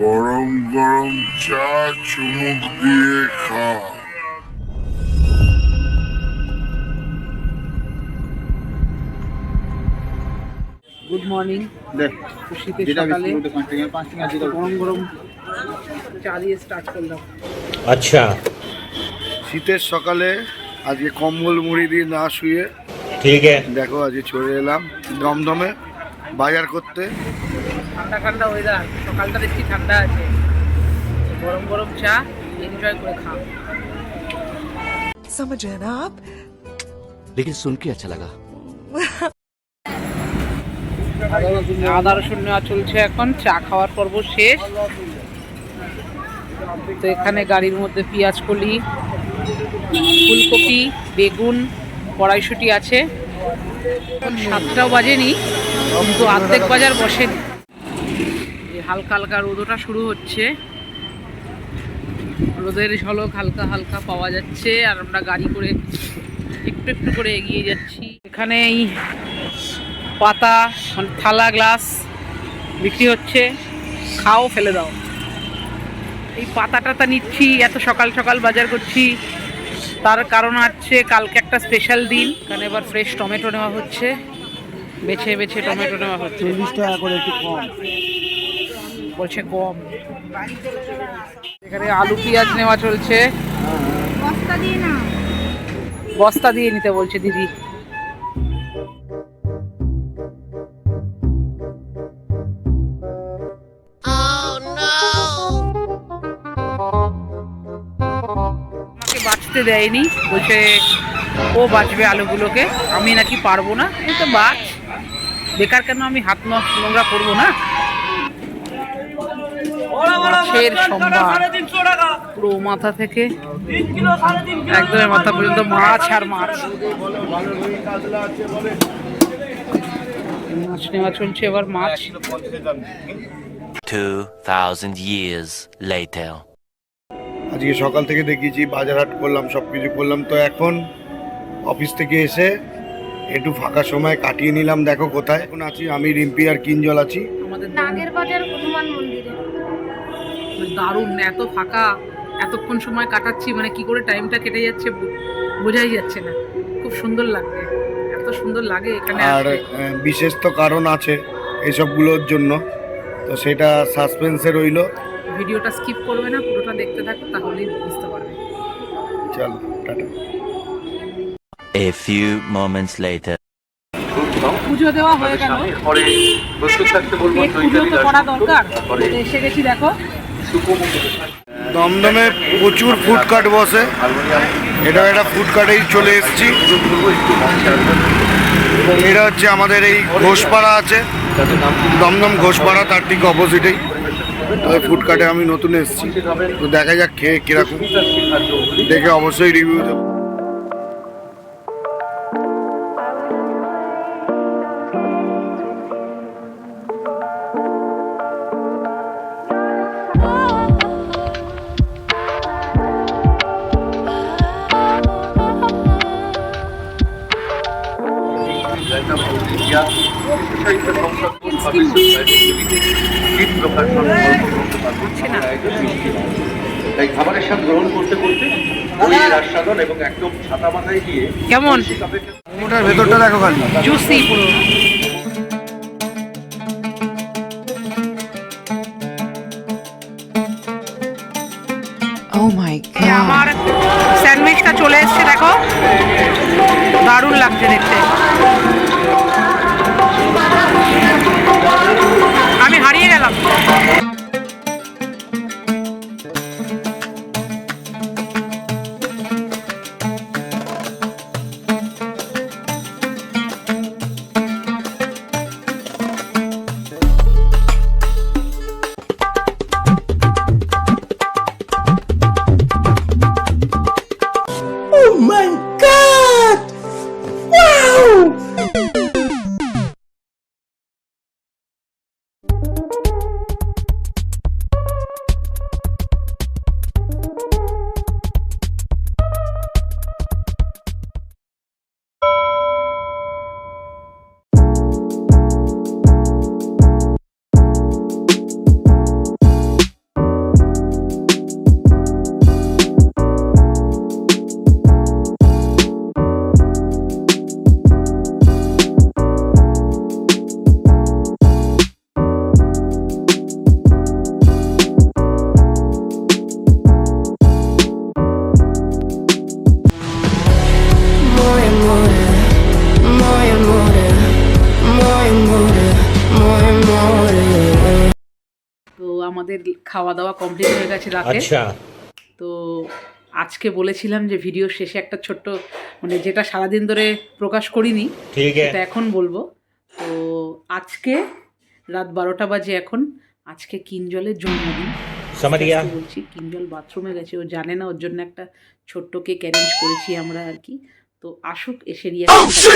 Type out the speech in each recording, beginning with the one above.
গরম গরম চা চুমুক দিয়ে খা। গুড মর্নিং শীতের সকালে গরম স্টার্ট করলাম। আচ্ছা। শীতের সকালে আজকে কম্বল মুড়ি দিয়ে না শুয়ে ঠিক দেখো আজকে চলে এলাম দমদমে বাজার করতে। ঠান্ডা ঠান্ডা ওয়েদার সকালটা দেখছি ঠান্ডা আছে গরম গরম চা এনজয় করে খাও समझ रहे हैं ना आप लेकिन सुन के अच्छा लगा আদা রসুন নেওয়া চলছে এখন চা খাওয়ার পর্ব শেষ তো এখানে গাড়ির মধ্যে পেঁয়াজ কলি ফুলকপি বেগুন কড়াইশুটি আছে এখন সাতটাও বাজেনি কিন্তু অর্ধেক বাজার বসেনি এই হালকা হালকা রোদটা শুরু হচ্ছে। রোদের ঝলক হালকা হালকা পাওয়া যাচ্ছে আর আমরা গাড়ি করে একটু একটু করে এগিয়ে যাচ্ছি। এখানে এই পাতা, থালা, গ্লাস বিক্রি হচ্ছে। খাও ফেলে দাও। এই পাতা টাতা নিচ্ছি, এত সকাল সকাল বাজার করছি। তার কারণ হচ্ছে কালকে একটা স্পেশাল দিন, কারণ এবার ফ্রেশ টমেটো নেওয়া হচ্ছে। বেছে বেছে টমেটো নেওয়া হচ্ছে। টাকা করে একটু কম। বলছে কম এখানে আলু পেঁয়াজ নেওয়া চলছে। বস্তা দিয়ে নিতে বলছে দিদি। আমাকে বাঁচতে দেয়নি। বলছে ও বাঁচবে আলুগুলোকে। আমি নাকি পারব না। এই তো বাঁচ। বেকার কেন আমি হাত নোংরা করব না? মাছের সম্ভার। পুরো মাথা থেকে একদম মাথা পর্যন্ত মাছ। আর মাছ। মাছ নেওয়া চলছে এবার মাছ। 2000 years later আজকে সকাল থেকে দেখিয়েছি বাজার হাট করলাম সব কিছু করলাম। তো এখন অফিস থেকে এসে একটু ফাঁকা সময় কাটিয়ে নিলাম। দেখো কোথায়। এখন আছি আমি রিম্পি আর কিঞ্জল আছি। আমাদের নাগের বাজার হনুমান মন্দিরে। দারুণ এত ফাঁকা এতক্ষণ সময় কাটাচ্ছি মানে কি করে টাইমটা কেটে যাচ্ছে বোঝাই যাচ্ছে না। খুব সুন্দর লাগবে এত সুন্দর লাগে এখানে আর বিশেষ তো কারণ আছে এইসবগুলোর জন্য তো সেটা সাসপেন্সে রইল। ভিডিওটা স্কিপ করবে না পুরোটা দেখতে থাকো তাহলেই বুঝতে পারবে। চলো tata. A few moments later পুজো দেওয়া হয়ে গেল। পেট পুজো তো করা দরকার? এসে গেছি দেখো। দমদমে প্রচুর ফুডকার্ট বসে। এটা একটা ফুডকার্টেই চলে এসেছি। এটা হচ্ছে আমাদের এই ঘোষপাড়া আছে। দমদম ঘোষপাড়া, তার ঠিক অপোজিটেই। ওই আমি নতুন এসছি। তো দেখা যাক খেয়ে কীরকম। দেখে অবশ্যই রিভিউ দেবো। তাই খাবারের স্বাদ গ্রহণ করতে করতে বইয়ের আস্বাদন এবং একদম ছাতা মাথায় গিয়ে কেমন? মোটার ভেতরটা দেখো খালি। জুসি পুরো। তো আমাদের খাওয়া দাওয়া কমপ্লিট হয়ে গেছে রাতে। তো আজকে বলেছিলাম যে ভিডিও শেষে একটা ছোট্ট মানে যেটা সারাদিন ধরে প্রকাশ করিনি সেটা এখন বলব। তো আজকে রাত বারোটা বাজে এখন। আজকে কিঞ্জলের জন্মদিন। বলছি কিঞ্জল বাথরুমে গেছে। ও জানে না ওর জন্য একটা ছোট্টকে ক্যারেঞ্জ করেছি আমরা আর কি। তো আসুক এসে রিয়াকশন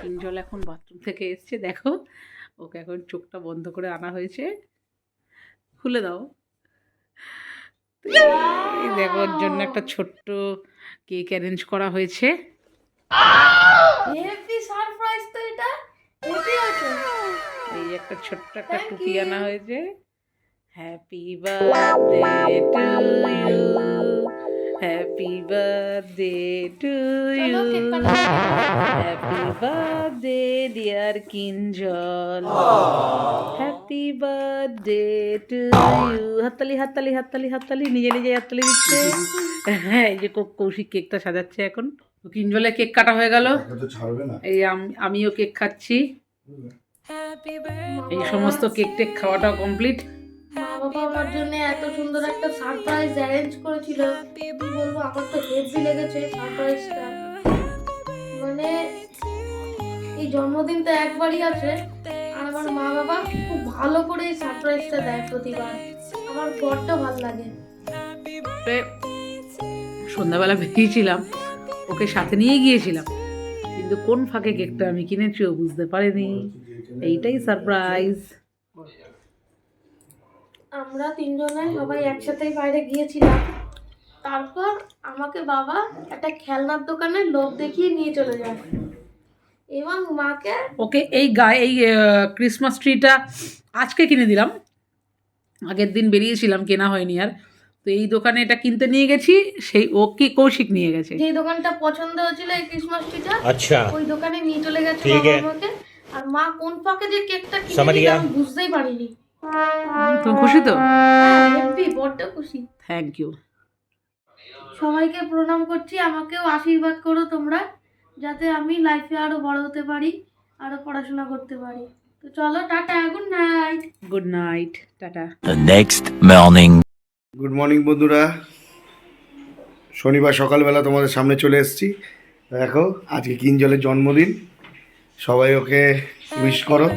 কিঞ্জল এখন বাথরুম থেকে এসছে দেখো। ওকে এখন চোখটা বন্ধ করে আনা হয়েছে। খুলে দাও। তো এই দেখো ওর জন্য একটা ছোট্ট কেক অ্যারেঞ্জ করা হয়েছে। সারপ্রাইজ তো এটা? এই একটা ছোট্ট একটা টুপি আনা হয়েছে। Happy birthday to you happy birthday to you. Happy birthday dear Kinjal happy birthday to you হাততালি হাততালি হাততালি হাততালি নিজে নিজে হাততালি দিচ্ছে। হ্যাঁ এই যে কৌ- কৌশিক কেকটা সাজাচ্ছে এখন। তো কিঞ্জলে কেক কাটা হয়ে গেল। তো ছাড়বে না। এই আম- আমিও কেক খাচ্ছি। এই সমস্ত কেক টেক খাওয়াটাও কমপ্লিট মা বাবা আমার জন্য এত সুন্দর একটা সারপ্রাইজ অ্যারেঞ্জ করেছিল। কি বলব আমার তো হেভি লেগেছে সারপ্রাইজটা মানে এই জন্মদিন তো একবারই আছে আর আমার মা বাবা খুব ভালো করে এই সারপ্রাইজটা দেয় প্রতিবার। আমার বড্ড ভালো লাগে। সন্ধ্যাবেলা বেরিয়েছিলাম ওকে সাথে নিয়ে গিয়েছিলাম। কিন্তু কোন ফাঁকে কেকটা আমি কিনেছি ও বুঝতে পারিনি। এইটাই সারপ্রাইজ আমরা তিনজনে সবাই একসাথেই বাইরে গিয়েছিলাম। তারপর আমাকে বাবা একটা খেলনার দোকানে লোক দেখিয়ে নিয়ে চলে যায়। এবং মাকে ওকে এই গায়ে এই ক্রিসমাস ট্রিটা আজকে কিনে দিলাম। আগের দিন বেরিয়েছিলাম কেনা হয়নি আর। তো এই দোকানে এটা কিনতে নিয়ে গেছি সেই ও কি কৌশিক নিয়ে গেছে। যে দোকানটা পছন্দ হয়েছিল এই ক্রিসমাস ট্রিটা আচ্ছা। ওই দোকানে নিয়ে চলে গেছে আমাকে। আর মা কোন ফাঁকে যে কেকটা কিনে আমি বুঝতেই পারিনি। তুমি খুশি তো? বড্ড খুশি। থ্যাংক ইউ সবাইকে প্রণাম করছি আমাকেও আশীর্বাদ করো তোমরা যাতে আমি লাইফে আরও বড় হতে পারি আরও পড়াশোনা করতে পারি। তো চলো tata good night good night tata. Next morning. Good morning বন্ধুরা। শনিবার সকালবেলা তোমাদের সামনে চলে এসেছি। দেখো আজকে কিঞ্জলের জন্মদিন। সবাই ওকে উইশ করো।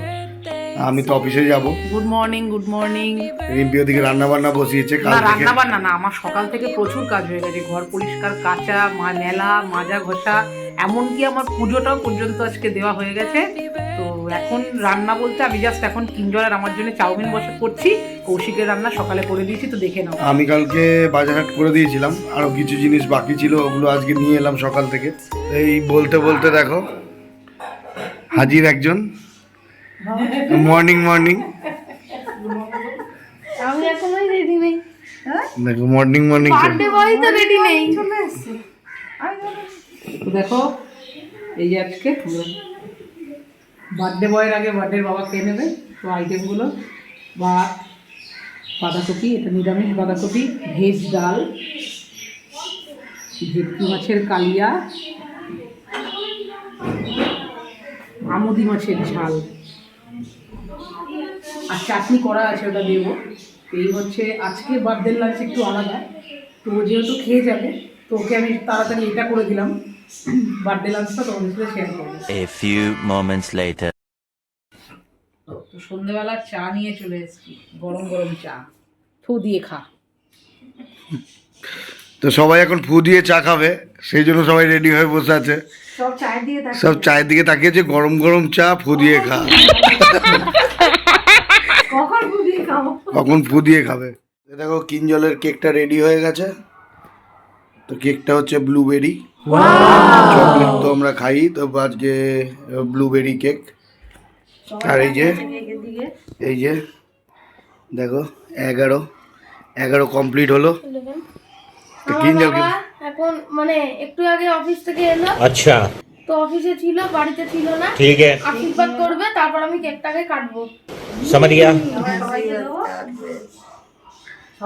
আমি তো অফিসে যাব। Good morning good morning Rimpi ওদিকে রান্না বান্না বসিয়েছে কাল না রান্না বান্না না আমার সকাল থেকে প্রচুর কাজ হয়ে গেছে। ঘর পরিষ্কার কাঁচা মা মেলা মাজা ঘষা এমনকি আমার পুজোটাও পর্যন্ত আজকে দেওয়া হয়ে গেছে। তো এখন রান্না বলতে আমি জাস্ট এখন কিঞ্জলের আমার জন্য চাউমিন বসে করছি। কৌশিকের রান্না সকালে করে দিয়েছি তো দেখে নাও। আমি কালকে বাজারহাট করে দিয়েছিলাম। আরও কিছু জিনিস বাকি ছিল ওগুলো আজকে নিয়ে এলাম সকাল থেকে। এই বলতে বলতে দেখো হাজির একজন। মর্নিং মর্নিং আমি এখনোই রেডি নেই। দেখো মর্নিং মর্নিং বার্থডে বয় তো রেডি নেই। তো দেখো এই যে আজকে বার্থডে বয়ের আগে বার্থডে বাবা খেয়ে নেবে? তো আইটেমগুলো ভাত বাঁধাকপি এটা নিরামিষ বাঁধাকপি ভেজ ডাল ভেটকি মাছের কালিয়া আমুদি মাছের ঝাল। আর চাটনি করা আছে ওটা দেবো। এই হচ্ছে আজকে বার্থডে লাঞ্চ একটু আলাদা। তো ও যেহেতু খেয়ে যাবে তো ওকে আমি তাড়াতাড়ি এটা করে দিলাম। বার্থডে লাঞ্চটা তোমাদের সাথে শেয়ার করব। A few moments later. তো সন্ধেবেলা চা নিয়ে চলে এসেছি গরম গরম চা। ফু দিয়ে খা। তো সবাই এখন ফু দিয়ে চা খাবে সেই জন্য সবাই রেডি হয়ে বসে আছে। সব চায়ের সব চায়ের দিকে তাকিয়েছে গরম গরম চা ফু দিয়ে খা। কখন ফু দিয়ে খাবে দেখো কিনজলের কেকটা রেডি হয়ে গেছে। তো কেকটা হচ্ছে ব্লুবেরি চকলেট তো আমরা খাই তো আজকে ব্লুবেরি কেক আর এই যে এই যে দেখো এগারো। এগারো কমপ্লিট হলো। কিঞ্জল এখন মানে একটু আগে অফিস থেকে এলো। আচ্ছা। তো অফিসে ছিল বাড়িতে ছিল না। ঠিক আছে। আশীর্বাদ করবে তারপর আমি কেকটাকে কাটবো। সামারিয়া?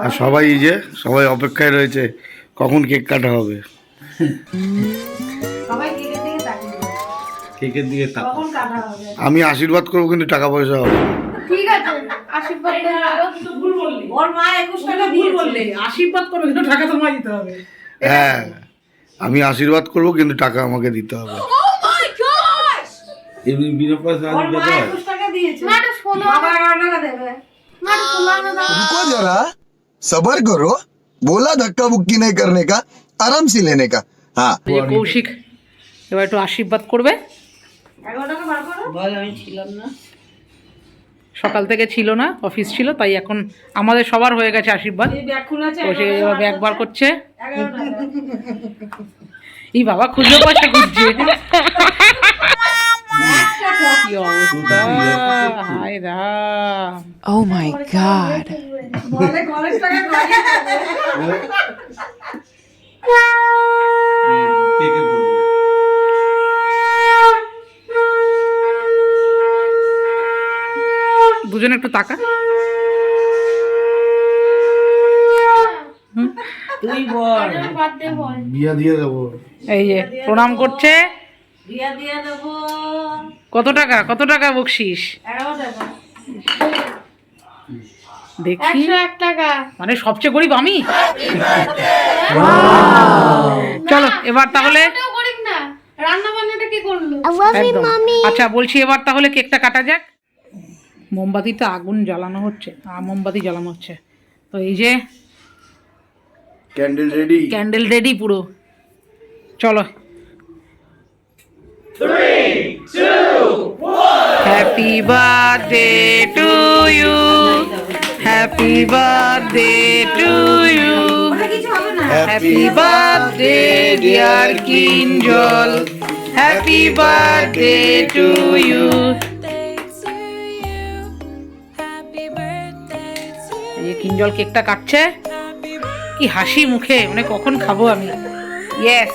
আর সবাই এই যে সবাই অপেক্ষায় রয়েছে কখন কেক কাটা হবে? কেকের আমি আশীর্বাদ করব কিন্তু টাকা পয়সা হবে। হ্যাঁ আমি আশীর্বাদ করব কিন্তু টাকা আমাকে দিতে হবে। বিনা পয়সা रुको जरा सबर करो बोला धक्का बुक्की नहीं करने का आराम से लेने का हाँ এই যে কৌশিক এবার একটু আশীর্বাদ করবে সকাল থেকে ছিল না অফিস ছিল তাই এখন আমাদের সবার হয়ে গেছে আশীর্বাদ কৌশিক এবার ব্যাগ বার করছে এই বাবা খুঁজে পয়সা খুঁজছে Oh my god. দুজনে একটু তাকা। বার্থডে বল। বিয়া দিয়ে দেবো। এই যে প্রণাম করছে। কত টাকা? কত টাকা বকশিস? দেখি। টাকা। মানে সবচেয়ে গরিব আমি? চলো এবার তাহলে আচ্ছা বলছি এবার তাহলে কেকটা কাটা যাক। মোমবাতিতে আগুন জ্বালানো হচ্ছে আ, মোমবাতি জ্বালানো হচ্ছে। তো এই যে ক্যান্ডেল রেডি ক্যান্ডেল রেডি পুরো। চলো। Happy birthday to you happy birthday to you happy birthday dear Kinjal happy birthday to you এই যে কিঞ্জল কেকটা কাটছে? কি হাসি মুখে মানে কখন খাব আমি? ইয়েস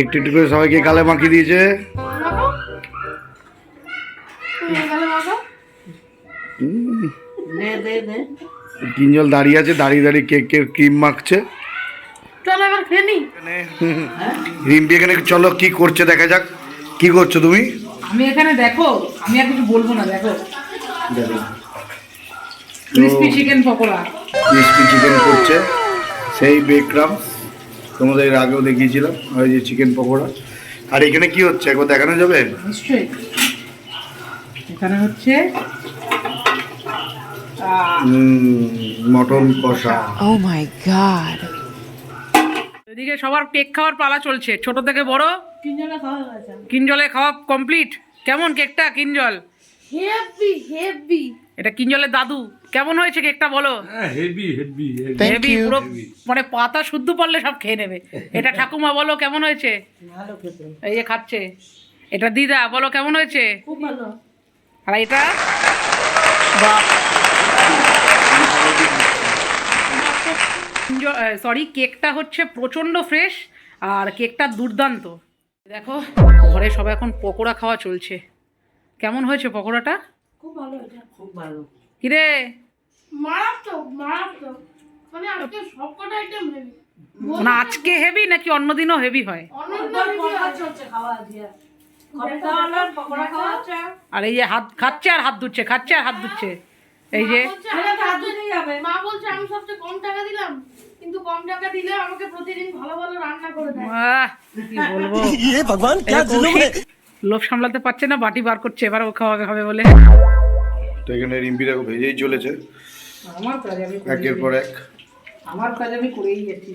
একটু একটু করে সবাইকে গালে মাখিয়ে দিয়েছে। তিনজন দাঁড়িয়ে আছে দাঁড়িয়ে দাঁড়িয়ে কেকের ক্রিম মাখছে। রিম্পি এখানে চলো কি করছে দেখা যাক। কি করছ তুমি? আমি এখানে দেখো আমি আর কিছু বলব না দেখো। Crispy chicken pakora. Crispy chicken করছে সেই বেকরাম। তোমাদের এর আগেও দেখিয়েছিলাম ওই যে চিকেন পকোড়া। আর এখানে কি হচ্ছে? একবার দেখানো যাবে? নিশ্চয়ই। এখানে হচ্ছে মটন কষা। Oh my god. এদিকে সবার কেক খাওয়ার পালা চলছে। ছোট থেকে বড়? কিনজলে খাওয়া কমপ্লিট কেমন কেকটা কিনজল হেভি হেভি এটা কিঞ্জলের দাদু। কেমন হয়েছে কেকটা বলো? Thank heavy you. পুরো মানে পাতা শুদ্ধ পারলে সব খেয়ে নেবে। এটা ঠাকুমা বলো কেমন হয়েছে? এই যে খাচ্ছে। এটা দিদা বলো কেমন হয়েছে? খুব ভালো। আর এটা? বাপ সরি কেকটা হচ্ছে প্রচণ্ড ফ্রেশ আর কেকটা দুর্দান্ত। দেখো ঘরে সবাই এখন পকোড়া খাওয়া চলছে। কেমন হয়েছে পকোড়াটা? খুব ভালো এটা কিরে? মারাত্মক মারাত্মক মানে আজকে সবকটা আইটেম হেভি না আজকে হেভি নাকি অন্যদিনও হেভি হয়? আর এই যে হাত খাচ্ছে আর হাত ধুচ্ছে খাচ্ছে আর হাত ধুচ্ছে। এই যে মা বলছে আমি সবচেয়ে কম টাকা দিলাম কিন্তু কম টাকা দিলে আমাকে প্রতিদিন ভালো ভালো রান্না করে দেয়। কি বলব? এই যে কৌশিক লোভ সামলাতে পারছে না বাটি বার করছে এবার ও খাওয়াবে হবে বলে। তো এখানে রিম্পি দেখো ভেজেই চলেছে। আমার কাজ আমি একের পর এক। আমার কাজ আমি করেই যাচ্ছি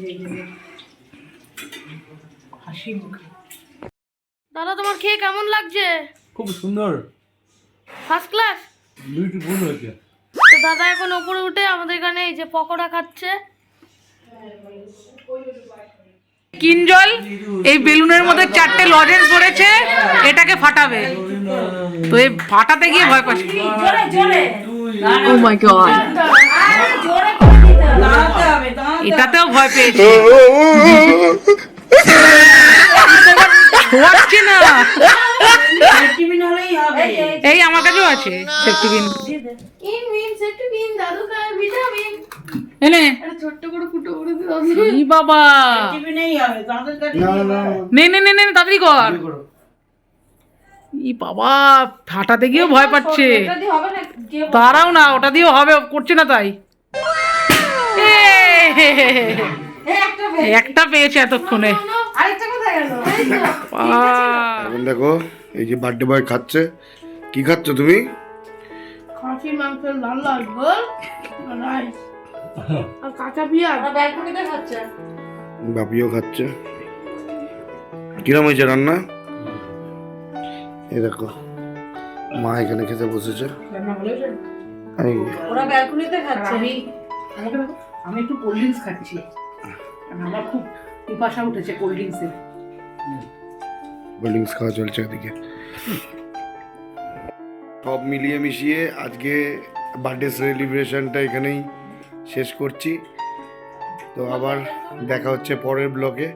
হাসি মুখে। দাদা তোমার খেয়ে কেমন লাগছে? খুব সুন্দর। ফার্স্ট ক্লাস বিউটিফুল হয়েছে। তো দাদা এখন ওপরে উঠে আমাদের এখানে এই যে পকোড়া খাচ্ছে। কিঞ্জল এই বেলুনের মধ্যে চারটে লজেন্স পড়েছে এটাকে ফাটাবে। তো এই ফাটাতে গিয়ে ভয় পাচ্ছে Oh. এটাতেও ভয় পেয়েছে। ছোঁয়াচ্ছে না। এই আমার কাছেও আছে সেফটি পিন ইন মিনস একটু মিন দাদু খায় ভিটামিন এনে। একটা ছোট্ট করে ফুটো করে ই বাবা। নে নে নে। নে তাড়াতাড়ি কর। ই বাবা ফাটাতে গিয়েও ভয় পাচ্ছে। না তারাও না ওটা দিয়েও হবে করছে না তাই। একটা একটা পেয়েছে এতক্ষণে। আরেকটা এখন দেখো এই যে বার্থডে বয় খাচ্ছে। কি খাচ্ছ তুমি? খাসির মাংসের লাল লাল রাইস। আর কাঁচা পেঁয়াজ। ব্যালকনিতে খাচ্ছে? বাপিও খাচ্ছে। কিরম হয়েছে রান্না? এই দেখো মা এখানে খেতে বসেছে। ওরা ব্যালকনিতে খাচ্ছে? আমি আমি একটু কোল্ড ড্রিঙ্কস খাচ্ছি। আমার খুব পিপাসা উঠেছে কোল্ড ড্রিঙ্কসের কোল্ড ড্রিঙ্কস খাওয়া চলছে এদিকে সব মিলিয়ে মিশিয়ে আজকে বার্থডে সেলিব্রেশনটা এখানেই শেষ করছি। তো আবার দেখা হচ্ছে পরের ব্লগে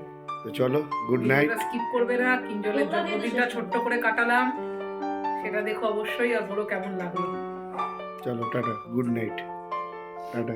তো চলো গুড নাইট স্কিপ করবে না কিঞ্জলের জন্মদিনটা ছোট্ট করে কাটালাম। সেটা দেখো অবশ্যই আর বলো কেমন লাগল। চলো টাটা গুড নাইট টাটা।